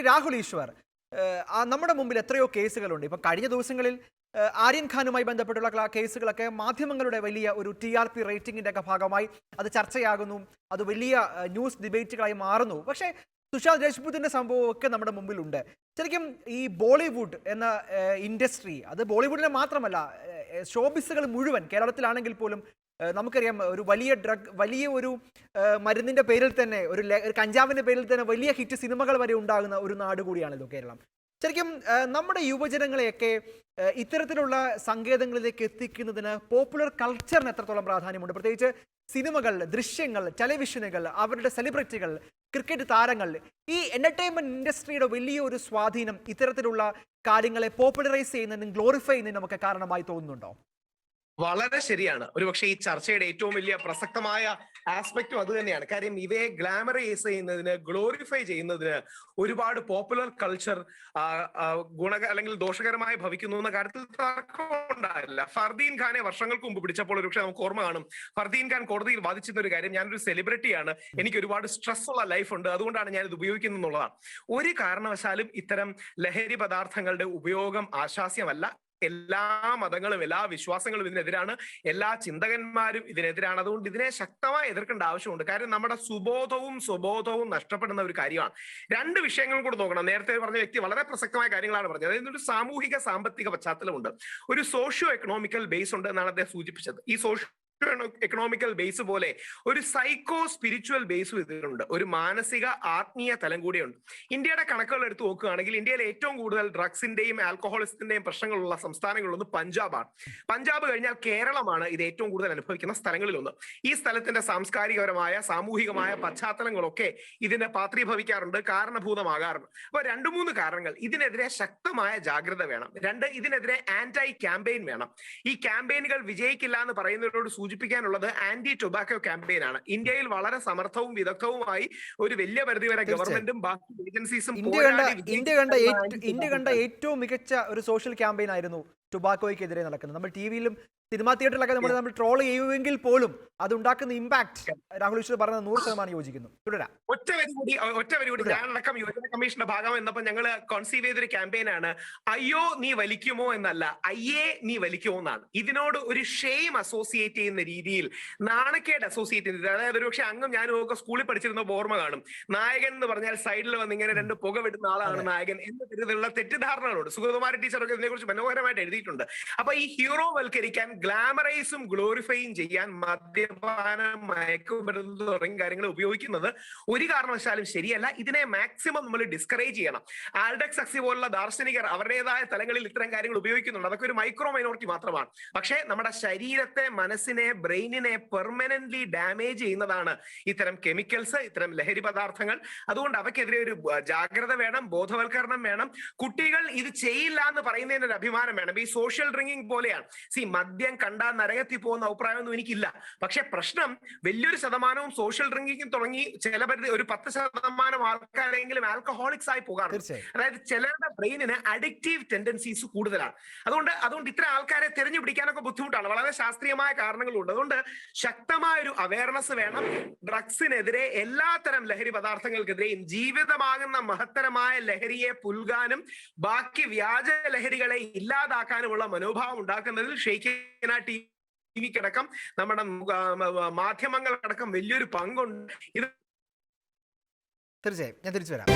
രാഹുൽ ഈശ്വർ നമ്മുടെ മുമ്പിൽ എത്രയോ കേസുകളുണ്ട്. ഇപ്പം കഴിഞ്ഞ ദിവസങ്ങളിൽ ആര്യൻ ഖാനുമായി ബന്ധപ്പെട്ടുള്ള കേസുകളൊക്കെ മാധ്യമങ്ങളുടെ വലിയ ഒരു ടി ആർ പി റേറ്റിംഗിന്റെ ഒക്കെ ഭാഗമായി അത് ചർച്ചയാകുന്നു. അത് വലിയ ന്യൂസ് ഡിബേറ്റുകളായി മാറുന്നു. പക്ഷേ സുശാന്ത് സംഭവം സംഭവമൊക്കെ നമ്മുടെ മുമ്പിലുണ്ട്. ശരിക്കും ഈ ബോളിവുഡ് എന്ന ഇൻഡസ്ട്രി അത് ബോളിവുഡിനെ മാത്രമല്ല ഷോബിസുകൾ മുഴുവൻ കേരളത്തിലാണെങ്കിൽ പോലും നമുക്കറിയാം ഒരു വലിയ ഡ്രഗ് വലിയ ഒരു മരുന്നിന്റെ പേരിൽ തന്നെ ഒരു കഞ്ചാവിന്റെ പേരിൽ തന്നെ വലിയ ഹിറ്റ് സിനിമകൾ വരെ ഉണ്ടാകുന്ന ഒരു നാട് കൂടിയാണല്ലോ കേരളം. ശരിക്കും നമ്മുടെ യുവജനങ്ങളെയൊക്കെ ഇത്തരത്തിലുള്ള സങ്കേതങ്ങളിലേക്ക് എത്തിക്കുന്നതിന് പോപ്പുലർ കൾച്ചറിന് എത്രത്തോളം പ്രാധാന്യമുണ്ട്? പ്രത്യേകിച്ച് സിനിമകൾ ദൃശ്യങ്ങൾ ടെലിവിഷനുകൾ അവരുടെ സെലിബ്രിറ്റികൾ ക്രിക്കറ്റ് താരങ്ങൾ ഈ എന്റർടൈൻമെന്റ് ഇൻഡസ്ട്രിയുടെ വലിയ ഒരു സ്വാധീനം ഇത്തരത്തിലുള്ള കാര്യങ്ങളെ പോപ്പുലറൈസ് ചെയ്യുന്നതിനും ഗ്ലോറിഫൈ ചെയ്യുന്നതിനും ഒക്കെ കാരണമായി തോന്നുന്നുണ്ടോ? വളരെ ശരിയാണ്. ഒരുപക്ഷെ ഈ ചർച്ചയുടെ ഏറ്റവും വലിയ പ്രസക്തമായ ആസ്പെക്റ്റും അത് തന്നെയാണ്. കാര്യം ഇവയെ ഗ്ലാമറൈസ് ചെയ്യുന്നതിന് ഗ്ലോറിഫൈ ചെയ്യുന്നതിന് ഒരുപാട് പോപ്പുലർ കൾച്ചർ ഗുണ അല്ലെങ്കിൽ ദോഷകരമായി ഭവിക്കുന്നു എന്ന കാര്യത്തിൽ തർക്കമുണ്ടായില്ല. ഫർദീൻ ഖാനെ വർഷങ്ങൾക്ക് മുമ്പ് പിടിച്ചപ്പോൾ ഒരുപക്ഷെ നമുക്ക് ഓർമ്മ കാണും. ഫർദീൻ ഖാൻ കോടതിയിൽ വാദിച്ചിരുന്ന ഒരു കാര്യം ഞാനൊരു സെലിബ്രിറ്റിയാണ് എനിക്ക് ഒരുപാട് സ്ട്രെസ് ഉള്ള ലൈഫ് ഉണ്ട്. അതുകൊണ്ടാണ് ഞാൻ ഇത് ഉപയോഗിക്കുന്നത് എന്നുള്ളതാണ്. ഒരു കാരണവശാലും ഇത്തരം ലഹരി പദാർത്ഥങ്ങളുടെ ഉപയോഗം ആശാസ്യമല്ല. എല്ലാ മതങ്ങളും എല്ലാ വിശ്വാസങ്ങളും ഇതിനെതിരാണ്. എല്ലാ ചിന്തകന്മാരും ഇതിനെതിരാണ്. അതുകൊണ്ട് ഇതിനെ ശക്തമായി എതിർക്കേണ്ട ആവശ്യമുണ്ട്. കാര്യം നമ്മുടെ സുബോധവും സ്വബോധവും നഷ്ടപ്പെടുന്ന ഒരു കാര്യമാണ്. രണ്ട് വിഷയങ്ങളും കൂടെ നോക്കണം. നേരത്തെ പറഞ്ഞ വ്യക്തി വളരെ പ്രസക്തമായ കാര്യങ്ങളാണ് പറഞ്ഞത്. അതായത് ഒരു സാമൂഹിക സാമ്പത്തിക പശ്ചാത്തലമുണ്ട്. ഒരു സോഷ്യോ എക്കണോമിക്കൽ ബേസ് ഉണ്ട് എന്നാണ് അദ്ദേഹം സൂചിപ്പിച്ചത്. ഈ സോഷ്യോ എക്കണോമിക്കൽ ബേസ് പോലെ ഒരു സൈക്കോ സ്പിരിച്വൽ ബേസും ഇതിലുണ്ട്. ഒരു മാനസിക ആത്മീയ തലം കൂടിയുണ്ട്. ഇന്ത്യയുടെ കണക്കുകൾ എടുത്ത് നോക്കുകയാണെങ്കിൽ ഇന്ത്യയിൽ ഏറ്റവും കൂടുതൽ ഡ്രഗ്സിന്റെയും ആൽക്കഹോളിസത്തിന്റെയും പ്രശ്നങ്ങളുള്ള സംസ്ഥാനങ്ങളിലൊന്ന് പഞ്ചാബാണ്. പഞ്ചാബ് കഴിഞ്ഞാൽ കേരളമാണ് ഇത് ഏറ്റവും കൂടുതൽ അനുഭവിക്കുന്ന സ്ഥലങ്ങളിലൊന്ന്. ഈ സ്ഥലത്തിന്റെ സാംസ്കാരികപരമായ സാമൂഹികമായ പശ്ചാത്തലങ്ങളൊക്കെ ഇതിന്റെ പാത്രീഭവിക്കാറുണ്ട് കാരണഭൂതമാകാറുണ്ട്. അപ്പൊ രണ്ടു മൂന്ന് കാരണങ്ങൾ. ഇതിനെതിരെ ശക്തമായ ജാഗ്രത വേണം. രണ്ട് ഇതിനെതിരെ ആന്റൈ ക്യാമ്പയിൻ വേണം. ഈ ക്യാമ്പയിനുകൾ വിജയിക്കില്ല എന്ന് പറയുന്നവരോട് സൂചിപ്പിക്കാനുള്ളത് ആന്റി ടൊബാക്കോ ക്യാമ്പയിൻ ആണ്. ഇന്ത്യയിൽ വളരെ സമർത്ഥവും വിദഗ്ധവുമായി ഒരു വലിയ പരിധി വരെ ഗവൺമെന്റും ബാക്കി ഏജൻസീസും ഇന്ത്യ കണ്ട ഇന്ത്യ കണ്ട ഏറ്റവും മികച്ച ഒരു സോഷ്യൽ ക്യാമ്പയിൻ ആയിരുന്നു ടൊബാക്കോയ്ക്കെതിരെ നടക്കുന്നത്. നമ്മൾ ടി വിയിലും സിനിമാ തിയേറ്ററിലൊക്കെ നമ്മൾ നമ്മൾ ട്രോൾ ചെയ്യുമെങ്കിൽ പോലും അത് ഉണ്ടാക്കുന്ന ഇമ്പാക്ട് രാഹുൽ ഈശ്വർ പറഞ്ഞത് നൂറ് ശതമാനം യോജിക്കുന്നു. തുടരാം. ഒറ്റവരി കൂടി ഒറ്റവരി കൂടി. ഞാനടക്കം യുവജന കമ്മീഷന്റെ ഭാഗം എന്നപ്പോ ഞങ്ങൾ കോൺസീവ് ചെയ്തൊരു ക്യാമ്പയിനാണ് അയ്യോ നീ വലിക്കുമോ എന്നല്ല. അയ്യേ നീ വലിക്കുമോ എന്നാണ്. ഇതിനോട് ഒരു ഷെയിം അസോസിയേറ്റ് ചെയ്യുന്ന രീതിയിൽ നാണക്കേട് അസോസിയേറ്റ് ചെയ്യുന്നത് അതായത് ഒരുപക്ഷെ അങ്ങും ഞാനും ഒക്കെ സ്കൂളിൽ പഠിച്ചിരുന്ന ഓർമ്മ കാണും. നായകൻ എന്ന് പറഞ്ഞാൽ സൈഡിൽ വന്ന് ഇങ്ങനെ രണ്ട് പുക വിടുന്ന ആളാണ് നായകൻ എന്ന തരത്തിലുള്ള തെറ്റിദ്ധാരണകളുണ്ട് സുഗതകുമാരി ടീച്ചറൊക്കെ ഇതിനെക്കുറിച്ച് മനോഹരമായിട്ട് എഴുതിയിട്ടുണ്ട്. അപ്പൊ ഈ ഹീറോ വൽക്കരിക്കാൻ ഗ്ലാമറൈസും ഗ്ലോറിഫൈയും ചെയ്യാൻ മദ്യപാനം മയക്കുമരുന്ന് തുടങ്ങിയ കാര്യങ്ങൾ ഉപയോഗിക്കുന്നത് ഒരു കാരണവശാലും ശരിയല്ല. ഇതിനെ മാക്സിമം നമ്മൾ ഡിസ്കറേജ് ചെയ്യണം. ആൽഡക് സക്സി പോലുള്ള ദാർശനികർ അവരുടേതായ തലങ്ങളിൽ ഇത്തരം കാര്യങ്ങൾ ഉപയോഗിക്കുന്നുണ്ട്. അതൊക്കെ ഒരു മൈക്രോ മൈനോറിറ്റി മാത്രമാണ്. പക്ഷേ നമ്മുടെ ശരീരത്തെ മനസ്സിനെ ബ്രെയിനിനെ പെർമനന്റ്ലി ഡാമേജ് ചെയ്യുന്നതാണ് ഇത്തരം കെമിക്കൽസ് ഇത്തരം ലഹരി പദാർത്ഥങ്ങൾ. അതുകൊണ്ട് അവയ്ക്കെതിരെ ഒരു ജാഗ്രത വേണം ബോധവൽക്കരണം വേണം. കുട്ടികൾ ഇത് ചെയ്യില്ല എന്ന് പറയുന്നതിന് ഒരു അഭിമാനം വേണം. ഈ സോഷ്യൽ ഡ്രിങ്കിങ് പോലെയാണ്. സി മദ്യം കണ്ടാൽ നരകത്തിൽ പോകുന്ന അഭിപ്രായമൊന്നും എനിക്കില്ല. പക്ഷെ പ്രശ്നം വലിയൊരു ശതമാനവും സോഷ്യൽ ഡ്രിങ്കിങ് തുടങ്ങി ചില പരിധി ഒരു പത്ത് ശതമാനം ആൾക്കാരെങ്കിലും ആൽക്കഹോളിക്സ് ആയി പോകാറുണ്ട്. അതായത് ചിലരുടെ ബ്രെയിനിന് അഡിക്റ്റീവ് ടെൻഡൻസീസ് കൂടുതലാണ്. അതുകൊണ്ട് അതുകൊണ്ട് ഇത്ര ആൾക്കാരെ തിരഞ്ഞു പിടിക്കാനൊക്കെ ബുദ്ധിമുട്ടാണ്. വളരെ ശാസ്ത്രീയമായ കാരണങ്ങളുണ്ട്. അതുകൊണ്ട് ശക്തമായ ഒരു അവയർനെസ് വേണം. ഡ്രഗ്സിനെതിരെ എല്ലാത്തരം ലഹരി പദാർത്ഥങ്ങൾക്കെതിരെയും ജീവിതമാകുന്ന മഹത്തരമായ ലഹരിയെ പുൽകാനും ബാക്കി വ്യാജ ലഹരികളെ ഇല്ലാതാക്കാനുമുള്ള മനോഭാവം ഉണ്ടാക്കുന്നതിൽ ഷെയ്ഖിന ടി ടിവിക്കടക്കം നമ്മുടെ മാധ്യമങ്ങൾ മാധ്യമങ്ങളടക്കം വലിയൊരു പങ്കുണ്ട്. ഇത് തീർച്ചയായും. ഞാൻ തിരിച്ചു വരാം.